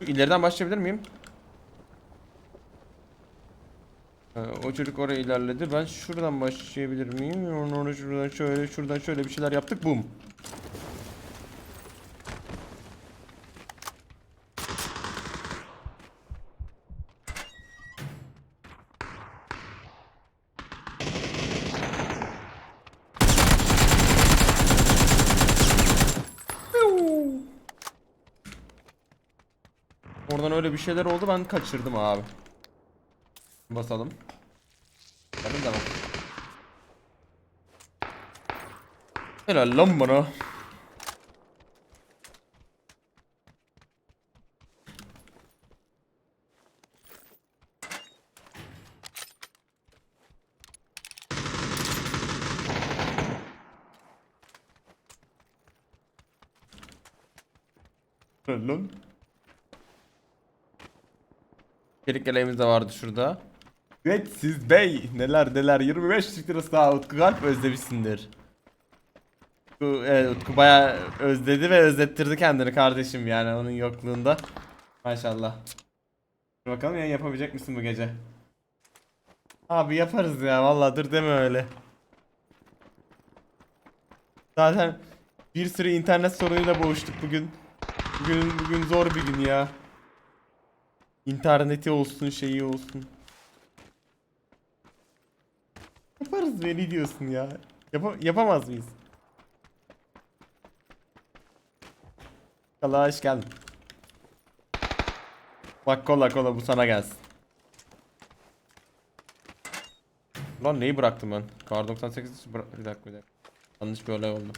İleriden başlayabilir miyim? Ha, o çocuk oraya ilerledi. Ben şuradan başlayabilir miyim? Onu şuradan şöyle, şuradan şöyle bir şeyler yaptık. Bum. Oradan öyle bir şeyler oldu ben kaçırdım abi. Basalım. Bakın bak. Helal lan bana. Helal. Çelik yeleğimiz de vardı şurada. Evet siz bey neler neler 25 Türk lirası daha Utku Galp özlemişsindir. Utku, evet, Utku baya özledi ve özlettirdi kendini kardeşim yani onun yokluğunda. Maşallah. Dur bakalım ya yapabilecek misin bu gece? Abi yaparız ya vallahi dur deme öyle. Zaten bir sürü internet sorunuyla boğuştuk bugün. Bugün bugün zor bir gün ya. İnterneti olsun şeyi olsun. Yaparız be ne diyorsun ya? Yapa- yapamaz mıyız? Allah hoş geldin. Bak kola kola bu sana gelsin. Lan neyi bıraktım ben? Kar 98 bıra- bir dakika bir dakika. Yanlış bir olay oldu.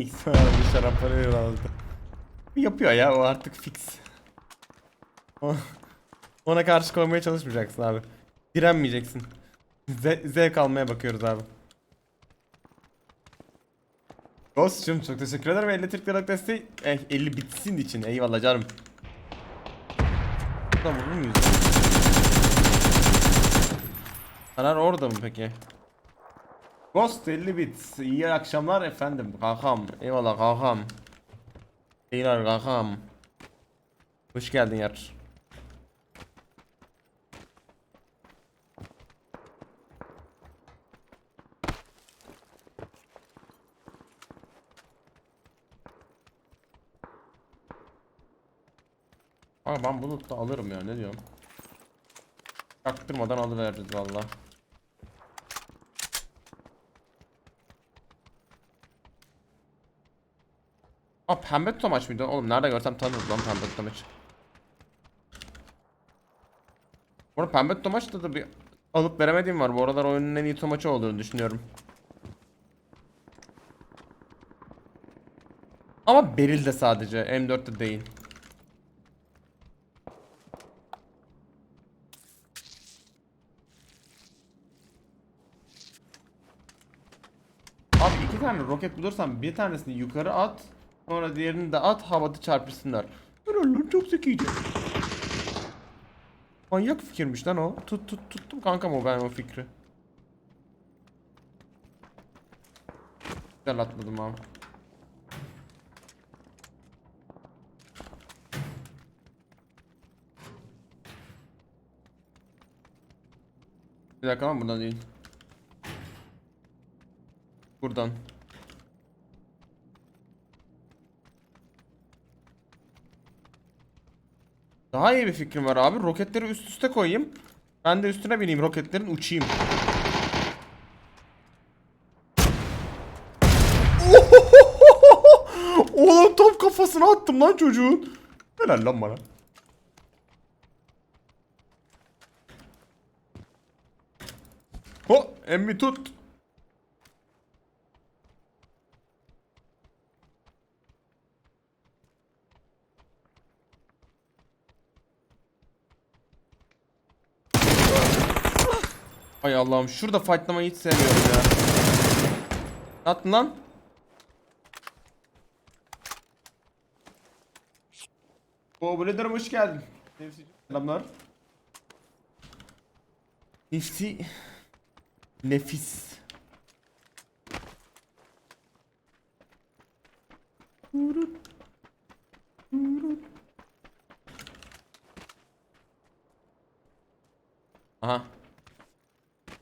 İsmail abi şarapları aldı. Yapıyor ya o artık fix. Ona karşı koymaya çalışmayacaksın abi. Direnmeyeceksin. Ze zevk almaya bakıyoruz abi. Ghost'cum çok teşekkür ederim 50 Türk liralık desteği. Eh, 50 bitsin için eyvallah canım. Buradan vurur muyuz? Karar orada mı peki? Ghost 50 bit. İyi akşamlar efendim. Kankam. Eyvallah kankam. İyiler kankam. Hoş geldin yar. Aa ben bunu da alırım ya ne diyorum. Çaktırmadan alıveririz valla. Aa pembe tomaç mıydı? Oğlum nerede görsem tanırım lan pembe tomaç. Bu arada pembe tomaçta da bir alıp veremediğim var. Bu aralar oyunun en iyi tomaçı olduğunu düşünüyorum. Ama Beril'de sadece. M4'te değil. Abi iki tane roket bulursan bir tanesini yukarı at. Sonra diğerini de at havada çarpışsınlar. Helal lan çok zekice. Manyak fikirmiş lan o. Tut tut tuttum kankam o ben o fikri. Güzel atladım abi. Bir dakika ama buradan değil. Buradan. Daha iyi bir fikrim var abi. Roketleri üst üste koyayım. Ben de üstüne bineyim roketlerin uçayım. Oğlum top kafasına attım lan çocuğun. Helal lan bana. Ho emmi tut. Ay Allah'ım şurada fightlamayı hiç sevmiyorum ya. Attın lan. Oo Blader hoş geldin. Nefsi adamlar. Nefsi nefis. Aha.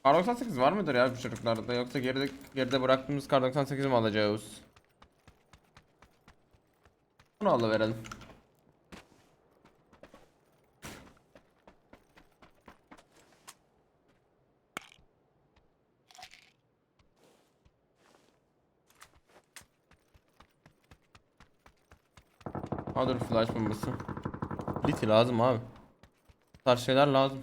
Kar 98 var mıdır ya bu çocuklarda yoksa geride geride bıraktığımız kar 98 mi alacağız? Bunu alıverelim. Ha dur flash bombası. Liti lazım abi. Tarz şeyler lazım.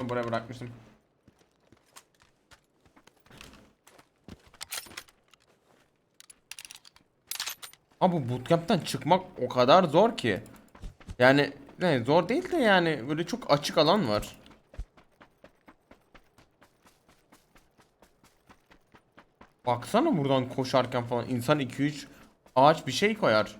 Buraya bırakmıştım. Ama bu bootcamp'ten çıkmak o kadar zor ki. Yani ne zor değil de yani böyle çok açık alan var. Baksana buradan koşarken falan insan 2-3 ağaç bir şey koyar.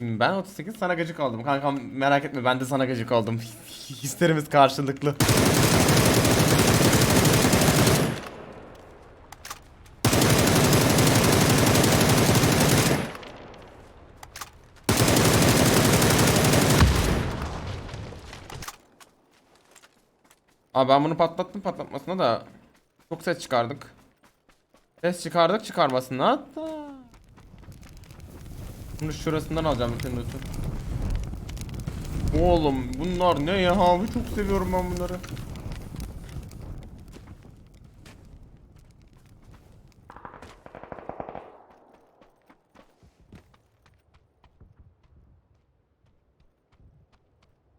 Ben 38 sana gıcık oldum. Kankam merak etme ben de sana gıcık oldum. Hislerimiz karşılıklı. Abi ben bunu patlattım patlatmasına da çok ses çıkardık. Ses çıkardık çıkarmasına da. Bunu şurasından alacağım bütün loot'u. Oğlum bunlar ne ya abi çok seviyorum ben bunları.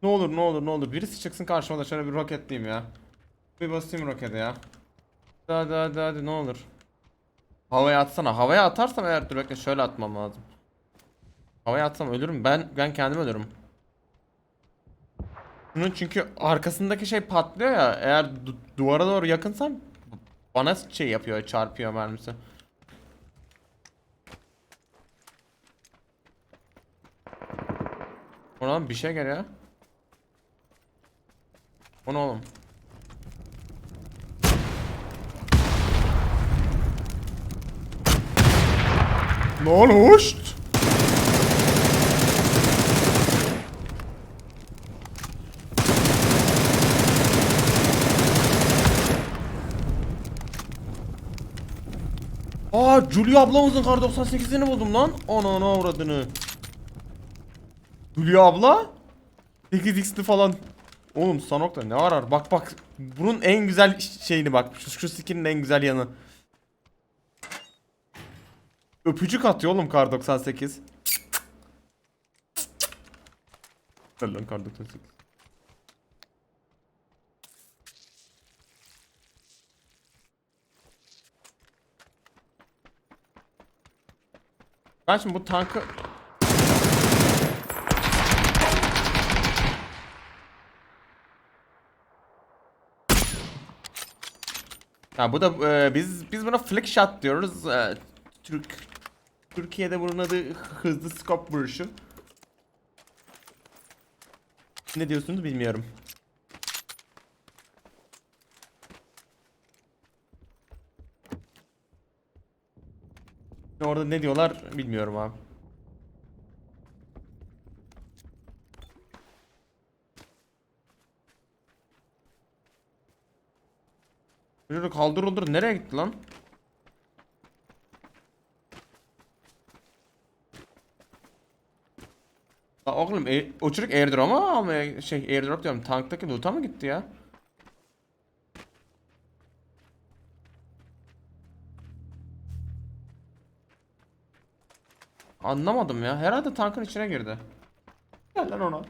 Ne olur ne olur ne olur birisi çıksın karşıma da şöyle bir roketleyeyim ya. Bir basayım rokete ya. Hadi hadi hadi ne olur. Havaya atsana. Havaya atarsam eğer dur bekle şöyle atmam lazım. Havaya atsam ölürüm. Ben ben kendim ölürüm. Bunun çünkü arkasındaki şey patlıyor ya. Eğer du- duvara doğru yakınsam bana şey yapıyor, çarpıyor mermisi. Oradan bir şey geliyor. O ne oğlum? Lan hoşt. Aa Julia ablamızın kar 98'ini buldum lan. Ananı avradını. Julia abla? 8x'li falan. Oğlum Sanok'ta ne arar? Bak bak. Bunun en güzel şeyini bak. Şu, şu skinin en güzel yanı. Öpücük atıyor oğlum kar 98. Ver lan kar 98. Ben şimdi bu tankı Ha bu da e, biz biz buna flick shot diyoruz. E, Türk Türkiye'de bunun adı hızlı scope vuruşu. Ne diyorsunuz bilmiyorum. Orada ne diyorlar bilmiyorum abi. Çocuk kaldır olur nereye gitti lan? La oğlum e, o çocuk airdrop'a ama şey airdrop diyorum tanktaki loot'a mı gitti ya? Anlamadım ya. Herhalde tankın içine girdi. Gel lan ona.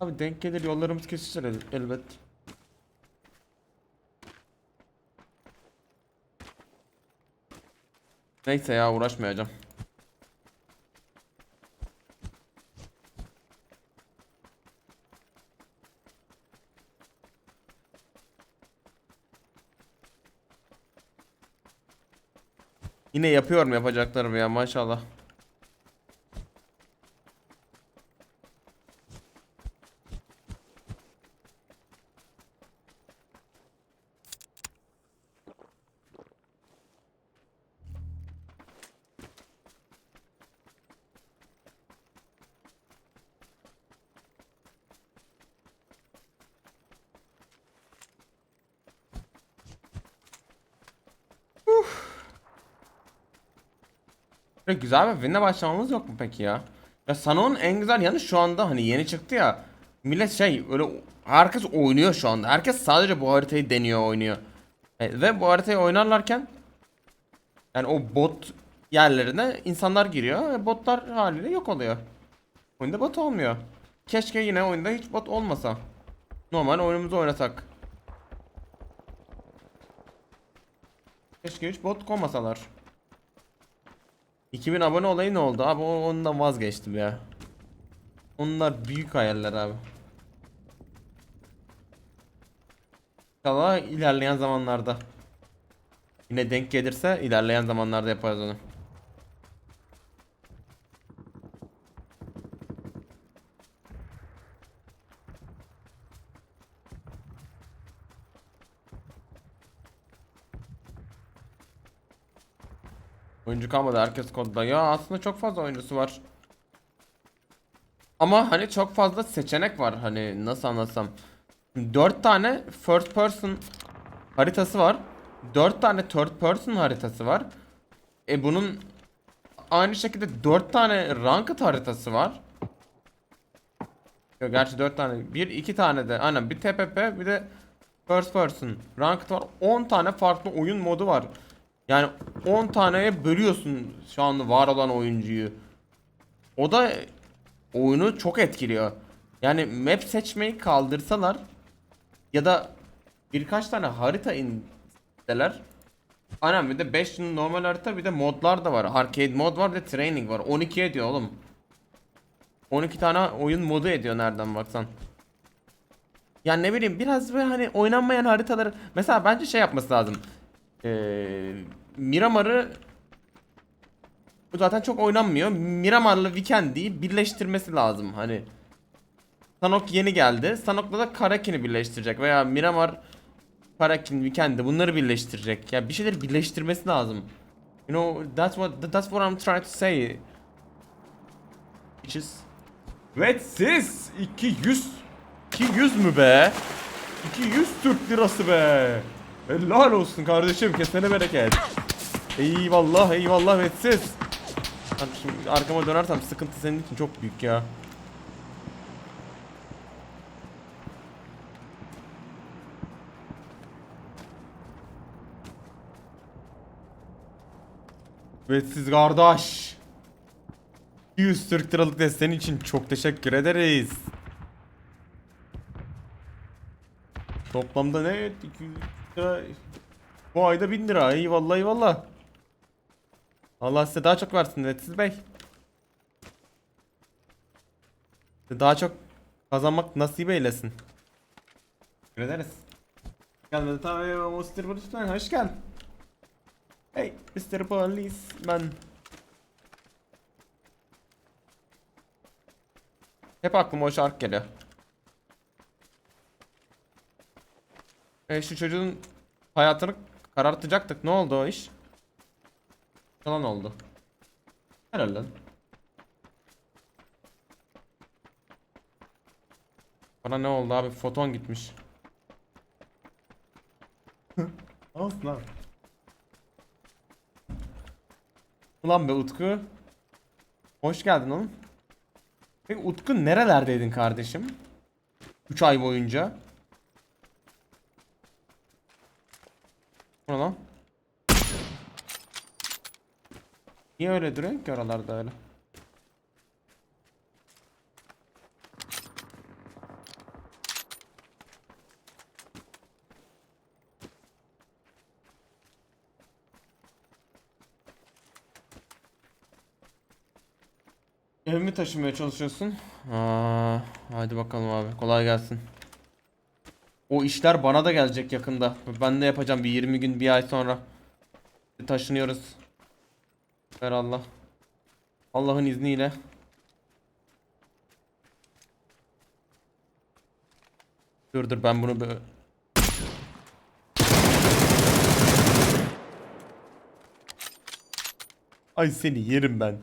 Abi denk gelir yollarımız kesişir el- elbet. Neyse ya uğraşmayacağım. Yine yapıyorum yapacaklarımı ya maşallah. Güzel bir win'le başlamamız yok mu peki ya? Ya Sano'nun en güzel yanı şu anda hani yeni çıktı ya. Millet şey öyle herkes oynuyor şu anda. Herkes sadece bu haritayı deniyor oynuyor. E, ve bu haritayı oynarlarken yani o bot yerlerine insanlar giriyor botlar haliyle yok oluyor. Oyunda bot olmuyor. Keşke yine oyunda hiç bot olmasa. Normal oyunumuzu oynasak. Keşke hiç bot koymasalar. 2000 abone olayı ne oldu abi ondan vazgeçtim ya. Onlar büyük hayaller abi. İnşallah ilerleyen zamanlarda. Yine denk gelirse ilerleyen zamanlarda yaparız onu. Oyuncu kalmadı herkes kodda. Ya aslında çok fazla oyuncusu var. Ama hani çok fazla seçenek var hani nasıl anlatsam. 4 tane first person haritası var. 4 tane third person haritası var. E bunun aynı şekilde 4 tane ranked haritası var. Yok, gerçi 4 tane. 1 2 tane de aynen bir TPP bir de first person ranked var. 10 tane farklı oyun modu var. Yani 10 taneye bölüyorsun şu anda var olan oyuncuyu. O da oyunu çok etkiliyor. Yani map seçmeyi kaldırsalar ya da birkaç tane harita inseler Aynen bir de 5 normal harita bir de modlar da var. Arcade mod var de training var. 12 ediyor oğlum. 12 tane oyun modu ediyor nereden baksan. Yani ne bileyim biraz böyle hani oynanmayan haritaları mesela bence şey yapması lazım. Ee, Miramar'ı bu zaten çok oynanmıyor. Miramar'la Weekend'i birleştirmesi lazım hani. Sanok yeni geldi. Sanok'la da Karakin'i birleştirecek veya Miramar Karakin, Weekend'i bunları birleştirecek. Ya bir şeyleri birleştirmesi lazım. You know, that's what that's what I'm trying to say. Bitches. Evet siz 200 200 mü be? 200 Türk lirası be. Helal olsun kardeşim kesene bereket. Eyvallah eyvallah vetsiz. Kardeşim arkama dönersem sıkıntı senin için çok büyük ya. Vetsiz kardeş. 100 Türk liralık desteğin için çok teşekkür ederiz. Toplamda ne? 200 lira. Bu ayda 1000 lira. Eyvallah eyvallah. Allah size daha çok versin Vetsiz Bey. Size Daha çok kazanmak nasip eylesin. Teşekkür. Gelmedi tabii Mr. Policeman hoş geldin. Hey Mr. Policeman. Hep aklıma o şarkı geliyor. E şu çocuğun hayatını karartacaktık. Ne oldu o iş? Yalan oldu. Herhalde. Bana ne oldu abi? Foton gitmiş. Olsun abi. Ulan be Utku. Hoş geldin oğlum. Peki Utku nerelerdeydin kardeşim? 3 ay boyunca. Ne lan? Niye öyle duruyor ki oralarda öyle? Ev mi taşımaya çalışıyorsun? Aa, hadi bakalım abi. Kolay gelsin. O işler bana da gelecek yakında. Ben de yapacağım bir 20 gün bir ay sonra. Taşınıyoruz. Ver Allah. Allah'ın izniyle. Dur dur ben bunu böyle... Ay seni yerim ben.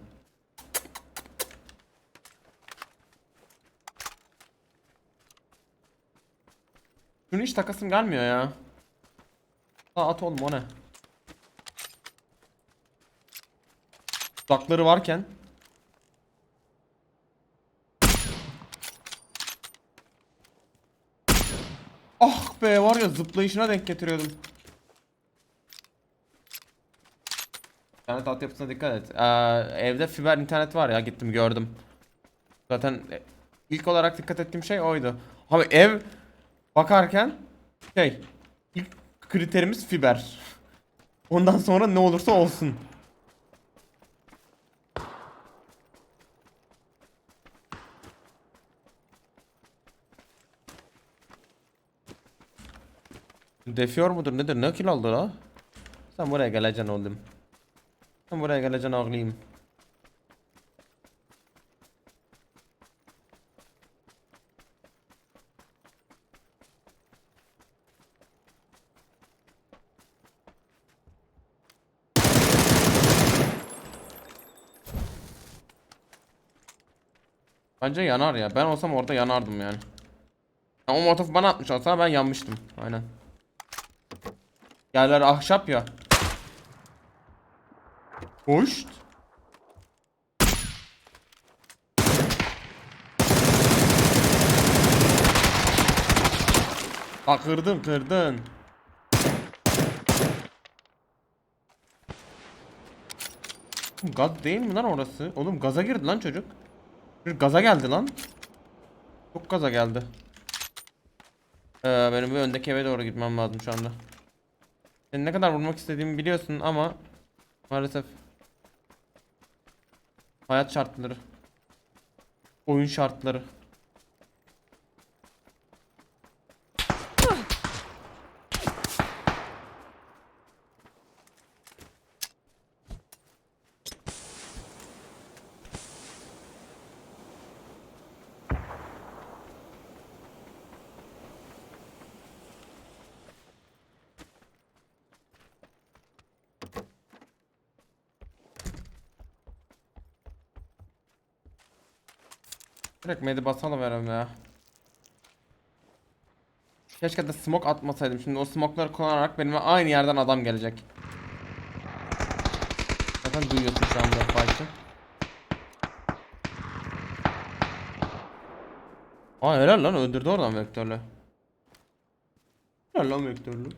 Şunu hiç takasım gelmiyor ya. Aa, at oğlum o ne? Dudakları varken. Ah be var ya zıplayışına denk getiriyordum. İnternet altyapısına dikkat et. Ee, evde fiber internet var ya gittim gördüm. Zaten e, ilk olarak dikkat ettiğim şey oydu. Abi ev bakarken şey ilk kriterimiz fiber. Ondan sonra ne olursa olsun. Defiyor mudur nedir ne kilo aldı la? Sen buraya geleceksin oğlum. Sen buraya geleceksin ağlayayım. Bence yanar ya. Ben olsam orada yanardım yani. Ya o motof bana atmış olsa ben yanmıştım. Aynen. Yerler ahşap ya. Hoşt. Bak kırdın kırdın. Gaz değil mi lan orası? Oğlum gaza girdi lan çocuk. Gaza geldi lan. Çok gaza geldi. Ee, benim bir öndeki eve doğru gitmem lazım şu anda. Seni ne kadar vurmak istediğimi biliyorsun ama maalesef hayat şartları, oyun şartları. Direkt medi basalım herhalde ya. Keşke de smoke atmasaydım. Şimdi o smoke'ları kullanarak benimle aynı yerden adam gelecek. Zaten duyuyorsun şu anda fight'ı. Aa helal lan öldürdü oradan vektörlü. Helal lan vektörlü.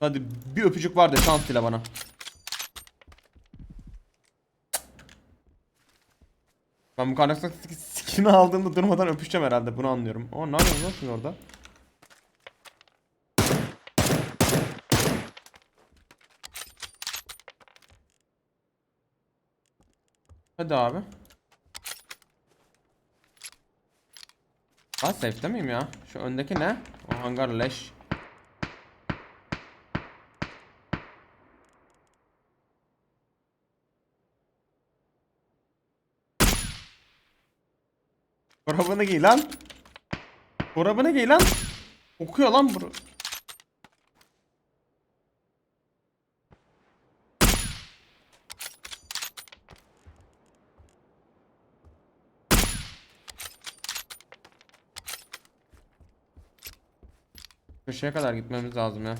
Hadi bir öpücük var de şans dile bana. Ben bu karakter skin'i aldığımda durmadan öpüşeceğim herhalde bunu anlıyorum. O ne yapıyorsun sen orada? Hadi abi. Ben safe'de miyim ya? Şu öndeki ne? O hangar leş. Çorabını giy lan. Çorabını giy lan. Okuyor lan bunu. Köşeye kadar gitmemiz lazım ya.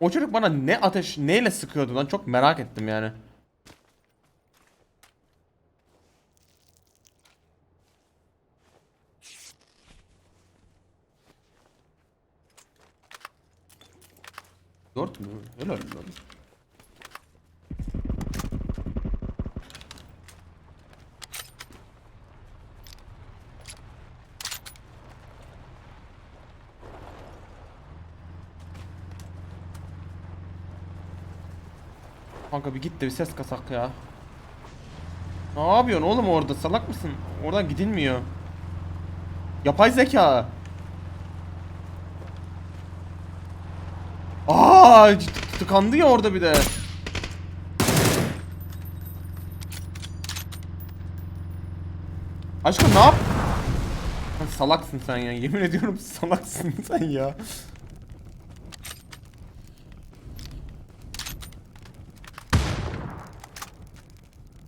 O çocuk bana ne ateş neyle sıkıyordu lan çok merak ettim yani. Dört mü? Helal lan. Kanka bir git de bir ses kasak ya. Ne yapıyorsun oğlum orada salak mısın? Oradan gidilmiyor. Yapay zeka. Aa tıkandı ya orada bir de. Aşkım ne yap? Salaksın sen ya. Yemin ediyorum salaksın sen ya.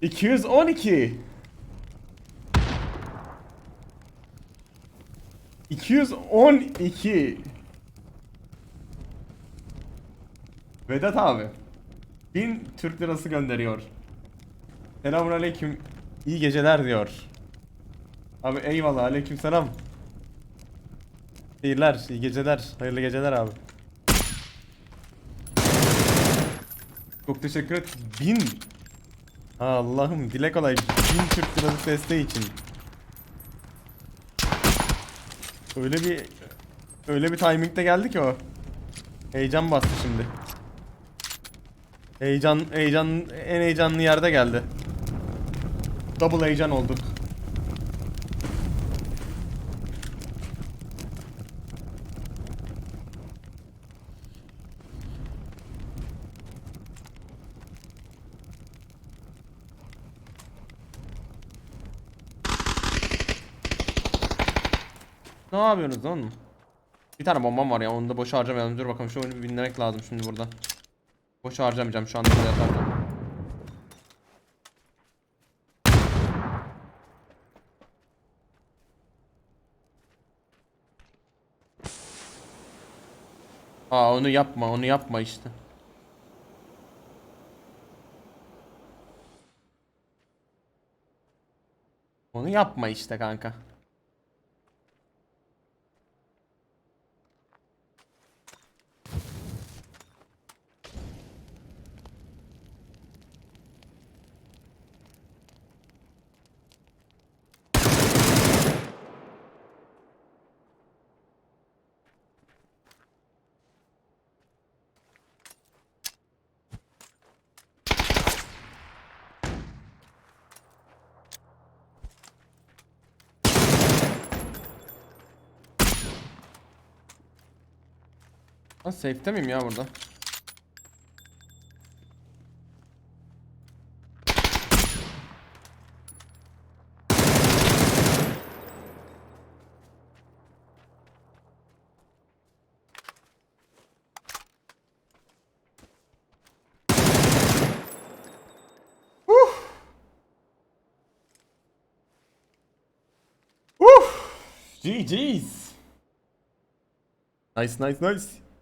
İki yüz on iki. 212 Vedat abi 1000 Türk lirası gönderiyor. Selamun aleyküm. İyi geceler diyor. Abi eyvallah aleyküm selam. İyiler, iyi geceler. Hayırlı geceler abi. Çok teşekkür et. 1000 Allah'ım dile kolay 1000 Türk lirası desteği için. Öyle bir öyle bir timingde geldi ki o. Heyecan bastı şimdi. Heyecan heyecan en heyecanlı yerde geldi. Double heyecan olduk. Ne yapıyorsunuz lan? Bir tane bombam var ya onu da boşa harcamayalım. Dur bakalım şu oyunu bir binlemek lazım şimdi burada. Boşa harcamayacağım şu anda yatarken. Aa onu yapma onu yapma işte. Onu yapma işte kanka. Lan safe'te miyim ya burada? GG's. Nice nice nice.